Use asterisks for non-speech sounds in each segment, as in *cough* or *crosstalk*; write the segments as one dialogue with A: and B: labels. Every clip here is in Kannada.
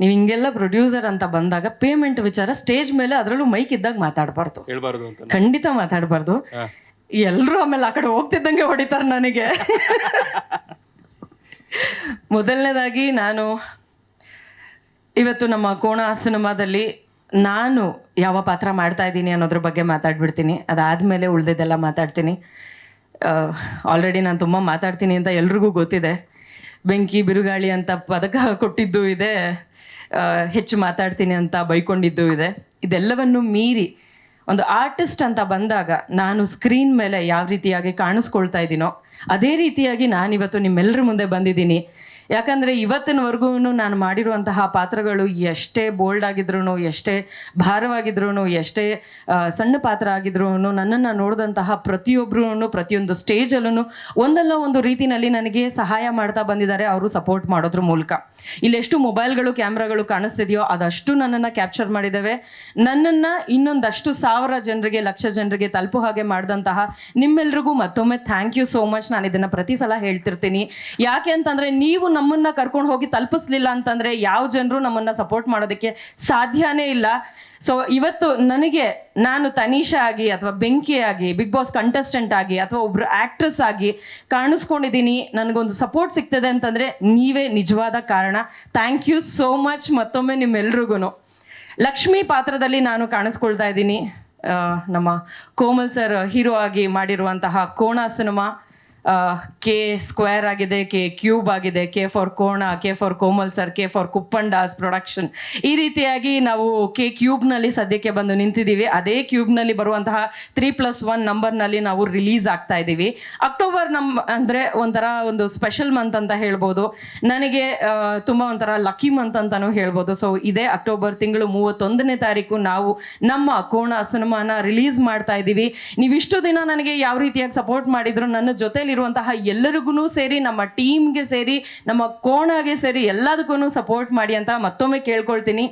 A: ನೀವು ಹಿಂಗೆಲ್ಲ ಪ್ರೊಡ್ಯೂಸರ್ ಅಂತ ಬಂದಾಗ ಪೇಮೆಂಟ್ ವಿಚಾರ ಸ್ಟೇಜ್ ಮೇಲೆ ಅದರಲ್ಲೂ ಮೈಕ್ ಇದ್ದಾಗ ಮಾತಾಡಬಾರ್ದು.
B: ಹೇಳ್ಬಾರ್ದು ಅಂತ.
A: ಖಂಡಿತ ಮಾತಾಡಬಾರ್ದು. ಎಲ್ಲರೂ ಆಮೇಲೆ ಆ ಕಡೆ ಹೋಗ್ತಿದ್ದಂಗೆ ಹೊಡಿತಾರೆ ನನಗೆ. ಮೊದಲನೇದಾಗಿ ನಾನು ಇವತ್ತು ನಮ್ಮ ಕೋಣ ಸಿನಿಮಾದಲ್ಲಿ ನಾನು ಯಾವ ಪಾತ್ರ ಮಾಡ್ತಾ ಇದ್ದೀನಿ ಅನ್ನೋದ್ರ ಬಗ್ಗೆ ಮಾತಾಡ್ಬಿಡ್ತೀನಿ. ಅದಾದಮೇಲೆ ಉಳ್ದಿದ್ದೆಲ್ಲ ಮಾತಾಡ್ತೀನಿ. ಆಲ್ರೆಡಿ ನಾನು ತುಂಬ ಮಾತಾಡ್ತೀನಿ ಅಂತ ಎಲ್ರಿಗೂ ಗೊತ್ತಿದೆ. ಬೆಂಕಿ ಬಿರುಗಾಳಿ ಅಂತ ಪದಕ ಕೊಟ್ಟಿದ್ದು ಇದೆ. ಹೆಚ್ಚು ಮಾತಾಡ್ತೀನಿ ಅಂತ ಬೈಕೊಂಡಿದ್ದು ಇದೆ. ಇದೆಲ್ಲವನ್ನು ಮೀರಿ ಒಂದು ಆರ್ಟಿಸ್ಟ್ ಅಂತ ಬಂದಾಗ ನಾನು ಸ್ಕ್ರೀನ್ ಮೇಲೆ ಯಾವ ರೀತಿಯಾಗಿ ಕಾಣಿಸ್ಕೊಳ್ತಾ ಇದ್ದೀನೋ, ಅದೇ ರೀತಿಯಾಗಿ ನಾನಿವತ್ತು ನಿಮ್ಮೆಲ್ಲರ ಮುಂದೆ ಬಂದಿದ್ದೀನಿ. ಯಾಕಂದರೆ ಇವತ್ತಿನವರೆಗೂ ನಾನು ಮಾಡಿರುವಂತಹ ಪಾತ್ರಗಳು ಎಷ್ಟೇ ಬೋಲ್ಡ್ ಆಗಿದ್ರು ಎಷ್ಟೇ ಭಾರವಾಗಿದ್ರು ಎಷ್ಟೇ ಸಣ್ಣ ಪಾತ್ರ ಆಗಿದ್ರು ನನ್ನನ್ನು ನೋಡಿದಂತಹ ಪ್ರತಿಯೊಬ್ಬರೂ ಪ್ರತಿಯೊಂದು ಸ್ಟೇಜಲ್ಲೂ ಒಂದಲ್ಲ ಒಂದು ರೀತಿಯಲ್ಲಿ ನನಗೆ ಸಹಾಯ ಮಾಡ್ತಾ ಬಂದಿದ್ದಾರೆ, ಅವರು ಸಪೋರ್ಟ್ ಮಾಡೋದ್ರ ಮೂಲಕ. ಇಲ್ಲೆಷ್ಟು ಮೊಬೈಲ್ಗಳು ಕ್ಯಾಮ್ರಾಗಳು ಕಾಣಿಸ್ತಿದೆಯೋ ಅದಷ್ಟು ನನ್ನನ್ನು ಕ್ಯಾಪ್ಚರ್ ಮಾಡಿದ್ದಾವೆ ನನ್ನನ್ನು ಇನ್ನೊಂದಷ್ಟು ಸಾವಿರ ಜನರಿಗೆ, ಲಕ್ಷ ಜನರಿಗೆ ತಲುಪೋ ಹಾಗೆ ಮಾಡಿದಂತಹ ನಿಮ್ಮೆಲ್ರಿಗೂ ಮತ್ತೊಮ್ಮೆ ಥ್ಯಾಂಕ್ ಯು ಸೋ ಮಚ್ ನಾನು ಇದನ್ನು ಪ್ರತಿ ಸಲ ಹೇಳ್ತಿರ್ತೀನಿ. ಯಾಕೆ ಅಂತಂದರೆ ನೀವು ನಮ್ಮನ್ನ ಕರ್ಕೊಂಡು ಹೋಗಿ ತಲುಪಿಸ್ಲಿಲ್ಲ ಅಂತಂದ್ರೆ ಯಾವ ಜನರು ನಮ್ಮನ್ನ ಸಪೋರ್ಟ್ ಮಾಡೋದಕ್ಕೆ ಸಾಧ್ಯನೇ ಇಲ್ಲ. ಸೊ ಇವತ್ತು ನನಗೆ ನಾನು ತನೀಷಾ ಆಗಿ ಅಥವಾ ಬೆಂಕಿ ಆಗಿ ಬಿಗ್ ಬಾಸ್ ಕಂಟೆಸ್ಟೆಂಟ್ ಆಗಿ ಅಥವಾ ಒಬ್ರು ಆಕ್ಟ್ರೆಸ್ ಆಗಿ ಕಾಣಿಸ್ಕೊಂಡಿದ್ದೀನಿ. ನನಗೊಂದು ಸಪೋರ್ಟ್ ಸಿಗ್ತದೆ ಅಂತಂದ್ರೆ ನೀವೇ ನಿಜವಾದ ಕಾರಣ. ಥ್ಯಾಂಕ್ ಯು ಸೋ ಮಚ್ ಮತ್ತೊಮ್ಮೆ ನಿಮ್ಮೆಲ್ರಿಗೂ ಲಕ್ಷ್ಮಿ ಪಾತ್ರದಲ್ಲಿ ನಾನು ಕಾಣಿಸ್ಕೊಳ್ತಾ ಇದ್ದೀನಿ. ನಮ್ಮ ಕೋಮಲ್ ಸರ್ ಹೀರೋ ಆಗಿ ಮಾಡಿರುವಂತಹ ಕೋಣ ಸಿನಿಮಾ ಕೆ ಸ್ಕ್ವೇರ್ ಆಗಿದೆ ಕೆ ಕ್ಯೂಬ್ ಆಗಿದೆ K for Kona K for Komal sir K for Kuppandas production ಈ ರೀತಿಯಾಗಿ ನಾವು ಕೆ ಕ್ಯೂಬ್ನಲ್ಲಿ ಸದ್ಯಕ್ಕೆ ಬಂದು ನಿಂತಿದ್ದೀವಿ. ಅದೇ ಕ್ಯೂಬ್ನಲ್ಲಿ ಬರುವಂತಹ ತ್ರೀ ಪ್ಲಸ್ ಒನ್ ನಂಬರ್ನಲ್ಲಿ ನಾವು ರಿಲೀಸ್ ಆಗ್ತಾ ಇದ್ದೀವಿ. ಅಕ್ಟೋಬರ್ ನಮ್ಮ ಅಂದರೆ ಒಂಥರ ಒಂದು ಸ್ಪೆಷಲ್ ಮಂತ್ ಅಂತ ಹೇಳ್ಬೋದು. ನನಗೆ ತುಂಬ ಒಂಥರ ಲಕ್ಕಿ ಮಂತ್ ಅಂತಲೂ ಹೇಳ್ಬೋದು. ಸೊ ಇದೇ ಅಕ್ಟೋಬರ್ ತಿಂಗಳು ಮೂವತ್ತೊಂದನೇ ತಾರೀಕು ನಾವು ನಮ್ಮ ಕೋಣ ಸಿನಿಮಾನ ರಿಲೀಸ್ ಮಾಡ್ತಾ ಇದ್ದೀವಿ. ನೀವಿಷ್ಟು ದಿನ ನನಗೆ ಯಾವ ರೀತಿಯಾಗಿ ಸಪೋರ್ಟ್ ಮಾಡಿದ್ರು, ನನ್ನ ಜೊತೆಲಿರುವಂತಹ ಎಲ್ಲರಿಗೂ ಸೇರಿ, ನಮ್ಮ ಟೀಮ್ಗೆ ಸೇರಿ, ನಮ್ಮ ಕೋಣಗೆ ಸೇರಿ ಎಲ್ಲದಕ್ಕೂ ಸಪೋರ್ಟ್ ಮಾಡಿ ಅಂತ ಮತ್ತೊಮ್ಮೆ ಕೇಳ್ಕೊಳ್ತೀನಿ.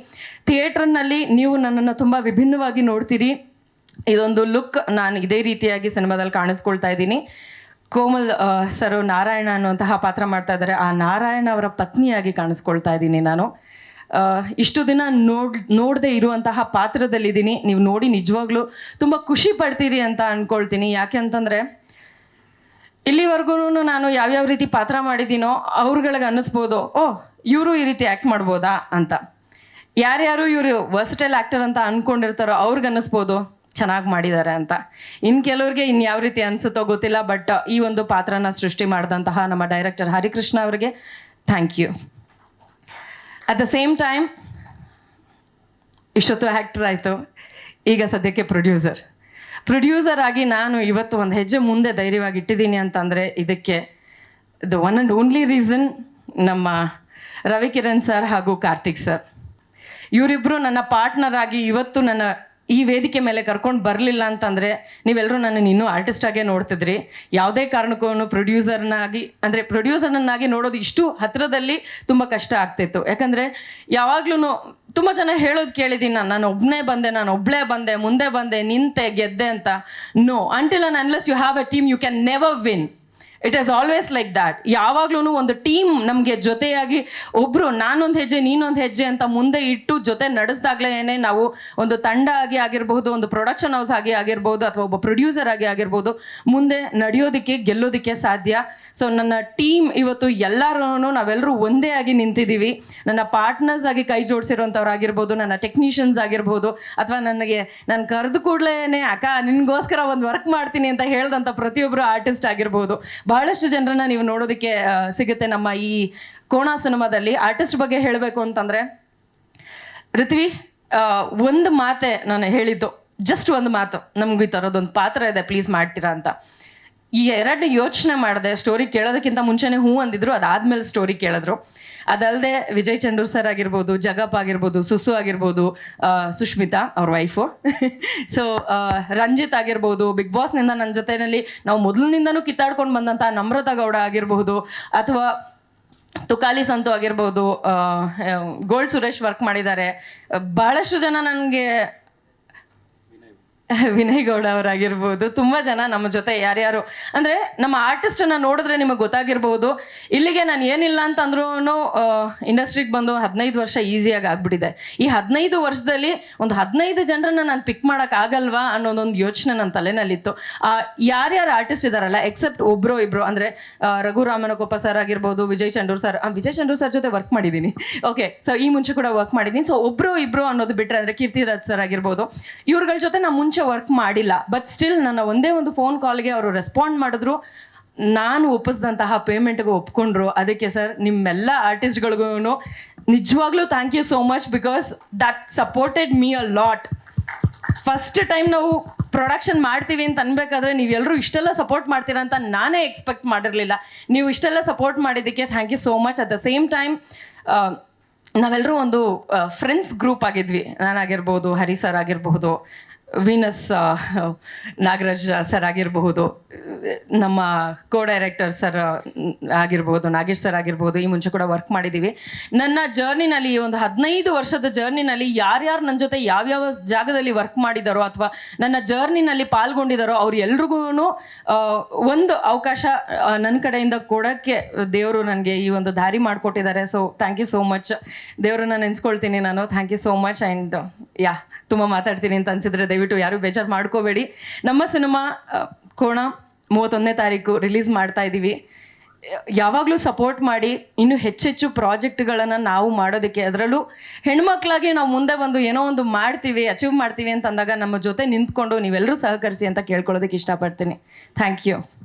A: ಥಿಯೇಟ್ರ್ನಲ್ಲಿ ನೀವು ನನ್ನನ್ನು ತುಂಬ ವಿಭಿನ್ನವಾಗಿ ನೋಡ್ತೀರಿ. ಇದೊಂದು ಲುಕ್ ನಾನು ಇದೇ ರೀತಿಯಾಗಿ ಸಿನಿಮಾದಲ್ಲಿ ಕಾಣಿಸ್ಕೊಳ್ತಾ ಇದ್ದೀನಿ. ಕೋಮಲ್ ಸರ್ ನಾರಾಯಣ ಅನ್ನುವಂತಹ ಪಾತ್ರ ಮಾಡ್ತಾ ಇದ್ದಾರೆ. ಆ ನಾರಾಯಣ ಅವರ ಪತ್ನಿಯಾಗಿ ಕಾಣಿಸ್ಕೊಳ್ತಾ ಇದ್ದೀನಿ ನಾನು. ಇಷ್ಟು ದಿನ ನೋಡ್, ನೋಡದೆ ಇರುವಂತಹ ಪಾತ್ರದಲ್ಲಿದ್ದೀನಿ. ನೀವು ನೋಡಿ ನಿಜವಾಗ್ಲೂ ತುಂಬ ಖುಷಿ ಪಡ್ತೀರಿ ಅಂತ ಅಂದ್ಕೊಳ್ತೀನಿ ಯಾಕೆ ಅಂತಂದರೆ ಇಲ್ಲಿವರೆಗೂ ನಾನು ಯಾವ್ಯಾವ ರೀತಿ ಪಾತ್ರ ಮಾಡಿದ್ದೀನೋ ಅವ್ರುಗಳಿಗೆ ಅನ್ನಿಸ್ಬೋದು, ಓ, ಇವರು ಈ ರೀತಿ ಆ್ಯಕ್ಟ್ ಮಾಡ್ಬೋದಾ ಅಂತ. ಯಾರ್ಯಾರು ಇವರು ವರ್ಸ್ಟೈಲ್ ಆ್ಯಕ್ಟರ್ ಅಂತ ಅಂದ್ಕೊಂಡಿರ್ತಾರೋ ಅವ್ರಿಗೆ ಅನ್ನಿಸ್ಬೋದು, ಚೆನ್ನಾಗಿ ಮಾಡಿದ್ದಾರೆ ಅಂತ. ಇನ್ನು ಕೆಲವ್ರಿಗೆ ಇನ್ನು ಯಾವ ರೀತಿ ಅನಿಸುತ್ತೋ ಗೊತ್ತಿಲ್ಲ ಬಟ್ ಈ ಒಂದು ಪಾತ್ರನ ಸೃಷ್ಟಿ ಮಾಡಿದಂತಹ ನಮ್ಮ ಡೈರೆಕ್ಟರ್ ಹರಿಕೃಷ್ಣ ಅವರಿಗೆ thank you at the same time ಇಷ್ಟೊತ್ತು ಆ್ಯಕ್ಟರ್ ಆಯಿತು. ಈಗ ಸದ್ಯಕ್ಕೆ ಪ್ರೊಡ್ಯೂಸರ್ ಪ್ರೊಡ್ಯೂಸರ್ ಆಗಿ ನಾನು ಇವತ್ತು ಒಂದು ಹೆಜ್ಜೆ ಮುಂದೆ ಧೈರ್ಯವಾಗಿ ಇಟ್ಟಿದ್ದೀನಿ ಅಂತಂದರೆ ಇದಕ್ಕೆ the one and only reason ನಮ್ಮ ರವಿಕಿರಣ್ ಸರ್ ಹಾಗೂ ಕಾರ್ತಿಕ್ ಸರ್ ಇವರಿಬ್ಬರು ನನ್ನ ಪಾರ್ಟ್ನರ್ ಆಗಿ ಇವತ್ತು ನನ್ನ ಈ ವೇದಿಕೆ ಮೇಲೆ ಕರ್ಕೊಂಡು ಬರಲಿಲ್ಲ ಅಂತಂದರೆ ನೀವೆಲ್ಲರೂ ನನ್ನನ್ನು ಇನ್ನೂ ಆರ್ಟಿಸ್ಟ್ ಆಗೇ ನೋಡ್ತಿದ್ರಿ. ಯಾವುದೇ ಕಾರಣಕ್ಕೂ ಪ್ರೊಡ್ಯೂಸರ್ನಾಗಿ ಅಂದರೆ ಪ್ರೊಡ್ಯೂಸರ್ನನ್ನಾಗಿ ನೋಡೋದು ಇಷ್ಟು ಹತ್ತಿರದಲ್ಲಿ ತುಂಬ ಕಷ್ಟ ಆಗ್ತಿತ್ತು. ಯಾಕಂದರೆ ಯಾವಾಗ್ಲೂ ತುಂಬ ಜನ ಹೇಳೋದು ಕೇಳಿದ್ದೀನಿ ನಾನು ನಾನು ಒಬ್ಬನೇ ಬಂದೆ, ನಾನು ಒಬ್ಬಳೇ ಬಂದೆ, ಮುಂದೆ ಬಂದೆ, ನಿಂತೆ ಗೆದ್ದೆ ಅಂತ. No until un unless you have a team you can never win it as always like that ಯಾವಾಗ್ಲೂ ಒಂದು ಟೀಮ್ ನಮಗೆ ಜೊತೆಯಾಗಿ ಒಬ್ರು ನಾನೊಂದು ಹೆಜ್ಜೆ, ನೀನೊಂದು ಹೆಜ್ಜೆ ಅಂತ ಮುಂದೆ ಇಟ್ಟು ಜೊತೆ ನಡೆಸ್ದಾಗ್ಲೇನೆ ನಾವು ಒಂದು ತಂಡ ಆಗಿ ಆಗಿರಬಹುದು, ಒಂದು ಪ್ರೊಡಕ್ಷನ್ ಹೌಸ್ ಆಗಿ ಆಗಿರ್ಬೋದು ಅಥವಾ ಒಬ್ಬ ಪ್ರೊಡ್ಯೂಸರ್ ಆಗಿ ಆಗಿರ್ಬೋದು ಮುಂದೆ ನಡೆಯೋದಕ್ಕೆ, ಗೆಲ್ಲೋದಕ್ಕೆ ಸಾಧ್ಯ. ಸೊ ನನ್ನ ಟೀಮ್ ಇವತ್ತು ಎಲ್ಲರೂ ನಾವೆಲ್ಲರೂ ಒಂದೇ ಆಗಿ ನಿಂತಿದ್ದೀವಿ. ನನ್ನ ಪಾರ್ಟ್ನರ್ಸ್ ಆಗಿ ಕೈ ಜೋಡಿಸಿರೋಂಥವ್ರು ಆಗಿರ್ಬೋದು ನನ್ನ ಟೆಕ್ನಿಷಿಯನ್ಸ್ ಆಗಿರ್ಬೋದು, ಅಥವಾ ನನಗೆ, ನಾನು ಕರೆದು ಕೂಡಲೇ ಅಕ್ಕ, ನಿನ್ಗೋಸ್ಕರ ಒಂದು ವರ್ಕ್ ಮಾಡ್ತೀನಿ ಅಂತ ಹೇಳ್ದಂಥ ಪ್ರತಿಯೊಬ್ಬರು ಆರ್ಟಿಸ್ಟ್ ಆಗಿರ್ಬೋದು. ಬಹಳಷ್ಟು ಜನರನ್ನ ನೀವು ನೋಡೋದಕ್ಕೆ ಸಿಗುತ್ತೆ ನಮ್ಮ ಈ ಕೋಣ ಸಿನಿಮಾದಲ್ಲಿ. ಆರ್ಟಿಸ್ಟ್ ಬಗ್ಗೆ ಹೇಳಬೇಕು ಅಂತಂದ್ರೆ ಋತ್ವಿ ಒಂದು ಮಾತೆ ನಾನು ಹೇಳಿದ್ದು. ಜಸ್ಟ್ ಒಂದು ಮಾತು. ನಮ್ಗೆ ಈ ಥರದೊಂದು ಪಾತ್ರ ಇದೆ ಪ್ಲೀಸ್ ಮಾಡ್ತೀರಾ ಅಂತ. ಈ ಎರಡು ಯೋಚನೆ ಮಾಡಿದೆ ಸ್ಟೋರಿ ಕೇಳೋದಕ್ಕಿಂತ ಮುಂಚೆನೆ ಹೂ ಅಂದಿದ್ರು, ಅದಾದ್ಮೇಲೆ ಸ್ಟೋರಿ ಕೇಳಿದ್ರು. ಅದಲ್ಲದೆ ವಿಜಯ್ ಚಂಡೂರ್ ಸರ್ ಆಗಿರ್ಬೋದು, ಜಗಪ್ ಆಗಿರ್ಬೋದು, ಸುಸು ಆಗಿರ್ಬೋದು ಸುಷ್ಮಿತಾ ಅವ್ರ ವೈಫು ಸೊ ರಂಜಿತ್ ಆಗಿರ್ಬೋದು, ಬಿಗ್ ಬಾಸ್ನಿಂದ ನನ್ನ ಜೊತೆಯಲ್ಲಿ ನಾವು ಮೊದಲಿನಿಂದನೂ ಕಿತ್ತಾಡ್ಕೊಂಡು ಬಂದಂಥ ನಮ್ರತಾ ಗೌಡ ಆಗಿರ್ಬೋದು, ಅಥವಾ ತುಕಾಲಿ ಸಂತು ಆಗಿರ್ಬೋದು ಗೋಲ್ಡ್ ಸುರೇಶ್ ವರ್ಕ್ ಮಾಡಿದ್ದಾರೆ. ಬಹಳಷ್ಟು ಜನ ನನಗೆ *laughs* ವಿನಯ್ ಗೌಡ ಅವರಾಗಿರ್ಬೋದು. ತುಂಬ ಜನ ನಮ್ಮ ಜೊತೆ ಯಾರ್ಯಾರು, ಅಂದರೆ ನಮ್ಮ ಆರ್ಟಿಸ್ಟನ್ನು ನೋಡಿದ್ರೆ ನಿಮಗೆ ಗೊತ್ತಾಗಿರ್ಬೋದು. ಇಲ್ಲಿಗೆ ನಾನು ಏನಿಲ್ಲ ಅಂತಂದ್ರೂ ಇಂಡಸ್ಟ್ರಿಗೆ ಬಂದು ಹದಿನೈದು ವರ್ಷ ಈಸಿಯಾಗಿ ಆಗ್ಬಿಟ್ಟಿದೆ. ಈ ಹದಿನೈದು ವರ್ಷದಲ್ಲಿ ಒಂದು ಹದಿನೈದು ಜನರನ್ನ ನಾನು ಪಿಕ್ ಮಾಡೋಕ್ಕಾಗಲ್ವಾ ಅನ್ನೋದೊಂದು ಯೋಚನೆ ನನ್ನ ತಲೆನಲ್ಲಿತ್ತು. ಯಾರ್ಯಾರು ಆರ್ಟಿಸ್ಟ್ ಇದ್ದಾರಲ್ಲ ಎಕ್ಸೆಪ್ಟ್ ಒಬ್ರು ಇಬ್ರು, ಅಂದರೆ ರಘು ರಾಮನಕೊಪ್ಪ ಸರ್ ಆಗಿರ್ಬೋದು, ವಿಜಯ್ ಚಂಡೂರ್ ಸರ್ ವಿಜಯ್ ಚಂಡೂರ್ ಸರ್ ಜೊತೆ ವರ್ಕ್ ಮಾಡಿದ್ದೀನಿ ಓಕೆ ಸೊ ಈ ಮುಂಚೆ ಕೂಡ ವರ್ಕ್ ಮಾಡಿದ್ದೀನಿ ಸೊ ಒಬ್ರು ಇಬ್ರು ಅನ್ನೋದು ಬಿಟ್ಟರೆ ಅಂದರೆ ಕೀರ್ತಿರಾಜ್ ಸರ್ ಆಗಿರ್ಬೋದು, ಇವ್ರಗಳ ಜೊತೆ ನಾನು ಮುಂಚೆ ವರ್ಕ್ ಮಾಡಿಲ್ಲ. ಬಟ್ ಸ್ಟಿಲ್ ನನ್ನ ಒಂದೇ ಒಂದು ಫೋನ್ ಕಾಲ್ಗೆ ಅವರು ರೆಸ್ಪಾಂಡ್ ಮಾಡಿದ್ರು. ನಾನು ಒಪ್ಪಿಸಿದಂತಹ ಪೇಮೆಂಟ್ಗೆ ಒಪ್ಕೊಂಡ್ರು. ಅದಕ್ಕೆ ಸರ್ ನಿಮ್ಮೆಲ್ಲ ಆರ್ಟಿಸ್ಟ್ಗಳಿಗೂ ನಿಜವಾಗ್ಲೂ thank you so much because that supported me a lot first time ನಾವು ಪ್ರೊಡಕ್ಷನ್ ಮಾಡ್ತೀವಿ ಅಂತ ಅನ್ಬೇಕಾದ್ರೆ ನೀವೆಲ್ಲರೂ ಇಷ್ಟೆಲ್ಲ ಸಪೋರ್ಟ್ ಮಾಡ್ತೀರಾ ಅಂತ ನಾನೇ ಎಕ್ಸ್ಪೆಕ್ಟ್ ಮಾಡಿರಲಿಲ್ಲ. ನೀವು ಇಷ್ಟೆಲ್ಲ ಸಪೋರ್ಟ್ ಮಾಡಿದ್ದಕ್ಕೆ thank you so much at the same time ನಾವೆಲ್ಲರೂ ಒಂದು ಫ್ರೆಂಡ್ಸ್ ಗ್ರೂಪ್ ಆಗಿದ್ವಿ. ನಾನಾಗಿರ್ಬೋದು, ಹರಿ ಸರ್ ಆಗಿರಬಹುದು ವೀನಸ್ ನಾಗರಾಜ್ ಸರ್ ಆಗಿರಬಹುದು, ನಮ್ಮ ಕೋ ಡೈರೆಕ್ಟರ್ ಸರ್ ಆಗಿರ್ಬೋದು ನಾಗೇಶ್ ಸರ್ ಆಗಿರ್ಬೋದು ಈ ಮುಂಚೆ ಕೂಡ ವರ್ಕ್ ಮಾಡಿದ್ದೀವಿ ನನ್ನ ಜರ್ನಿನಲ್ಲಿ ಒಂದು ಹದಿನೈದು ವರ್ಷದ ಜರ್ನಿನಲ್ಲಿ ಯಾರ್ಯಾರು ನನ್ನ ಜೊತೆ ಯಾವ್ಯಾವ ಜಾಗದಲ್ಲಿ ವರ್ಕ್ ಮಾಡಿದಾರೋ ಅಥವಾ ನನ್ನ ಜರ್ನಿನಲ್ಲಿ ಪಾಲ್ಗೊಂಡಿದ್ದಾರೋ ಅವ್ರು ಎಲ್ರಿಗೂ ಒಂದು ಅವಕಾಶ ನನ್ನ ಕಡೆಯಿಂದ ಕೊಡೋಕ್ಕೆ ದೇವರು ನನಗೆ ಈ ಒಂದು ದಾರಿ ಮಾಡಿಕೊಟ್ಟಿದ್ದಾರೆ. So thank you so much ದೇವರನ್ನ ನೆನೆಸ್ಕೊಳ್ತೀನಿ ನಾನು. Thank you so much and yeah ತುಂಬ ಮಾತಾಡ್ತೀನಿ ಅಂತ ಅನ್ಸಿದ್ರೆ ದಯವಿಟ್ಟು ಯಾರು ಬೇಜಾರು ಮಾಡ್ಕೋಬೇಡಿ. ನಮ್ಮ ಸಿನಿಮಾ ಕೋಣ ಮೂವತ್ತೊಂದನೇ ತಾರೀಕು ರಿಲೀಸ್ ಮಾಡ್ತಾ ಇದ್ದೀವಿ ಯಾವಾಗಲೂ ಸಪೋರ್ಟ್ ಮಾಡಿ, ಇನ್ನು ಹೆಚ್ಚೆಚ್ಚು ಪ್ರಾಜೆಕ್ಟ್ಗಳನ್ನು ನಾವು ಮಾಡೋದಕ್ಕೆ. ಅದರಲ್ಲೂ ಹೆಣ್ಮಕ್ಳಾಗಿ ನಾವು ಮುಂದೆ ಬಂದು ಏನೋ ಒಂದು ಮಾಡ್ತೀವಿ, ಅಚೀವ್ ಮಾಡ್ತೀವಿ ಅಂತಂದಾಗ ನಮ್ಮ ಜೊತೆ ನಿಂತ್ಕೊಂಡು ನೀವೆಲ್ಲರೂ ಸಹಕರಿಸಿ ಅಂತ ಕೇಳ್ಕೊಳ್ಳೋದಕ್ಕೆ ಇಷ್ಟಪಡ್ತೀನಿ. Thank you.